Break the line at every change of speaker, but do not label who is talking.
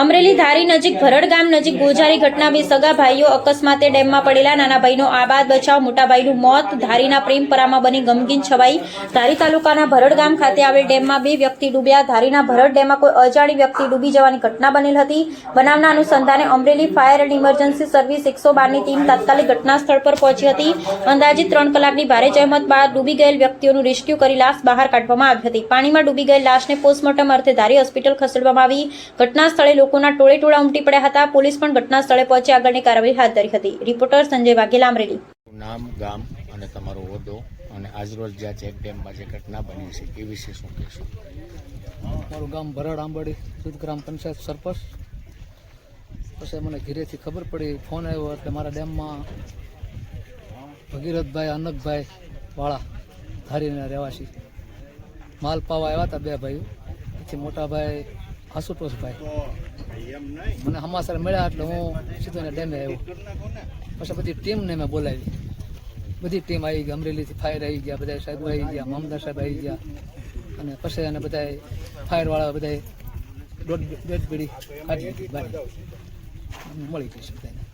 અમરેલી ધારી નજીક ભરડ ગામ નજીક ગોજારી ઘટના બે સગા ભાઈઓ અકસ્માતે ડેમમાં પડેલા. નાના ભાઈનો આબાદ બચાવ, મોટા ભાઈનું મોત, ધારીના પ્રેમપરામાં બની ગમગીન છવાઈ. ધારી તાલુકાના ભરડ ગામ ખાતે આવેલ ડેમમાં બે વ્યક્તિ ડૂબ્યા. ધારીના ભરડ ડેમમાં કોઈ અજાણી વ્યક્તિ ડૂબી જવાની ઘટના બનેલ હતી. બનાવના અનુસંધાને Amreli fire and emergency service એકસો બારની ટીમ તાત્કાલિક ઘટના સ્થળ પર પહોંચી હતી. અંદાજિત ત્રણ કલાકની ભારે જહેમત બાદ ડૂબી ગયેલ વ્યક્તિઓનું રેસ્ક્યુ કરી લાશ બહાર કાઢવામાં આવી હતી. પાણીમાં ડૂબી ગયેલ લાશને પોસ્ટમોર્ટમ અર્થે ધારી હોસ્પિટલ ખસેડવામાં આવી. ઘટના સ્થળે લોકોના ટોળે ટોળા ઉમટી પડ્યા હતા. પોલીસ પણ ઘટના સ્થળે પહોંચી આગળની કાર્યવાહી હાથ ધરી હતી. રિપોર્ટર સંજય વાઘેલા અમરેલી
નામ ગામ અને તમારો હોદ્દો અને આજરોજ જ્યાં ચેક ડેમમાં જે ઘટના બની છે એ વિશે શું કહેશો?
મારું ગામ ભરડ આંબાડી સુદ ગ્રામ પંચાયત સરપંચ. પછી મને ઘીરેથી ખબર પડી ફોન આવ્યો એટલે મારા ડેમમાં ભગીરથભાઈ અનકભાઈ વાળા ધારીના રહેવાસી. માલ પાવા આવ્યા હતા બે ભાઈઓ. પછી મોટા ભાઈ આશુતોષભાઈ. મને સમાચાર મળ્યા એટલે હું સીધો એને ડેમે આવ્યો. પછી બધી ટીમને મેં બોલાવી. બધી ટીમ આવી ગઈ અમરેલીથી ફાયર આવી ગયા બધા સાહેબ આવી ગયા મામદાર સાહેબ આવી ગયા. અને પછી એને બધા ફાયરવાળા બધા દોઢ દોઢ બારી મળી ગઈ છે બધાને.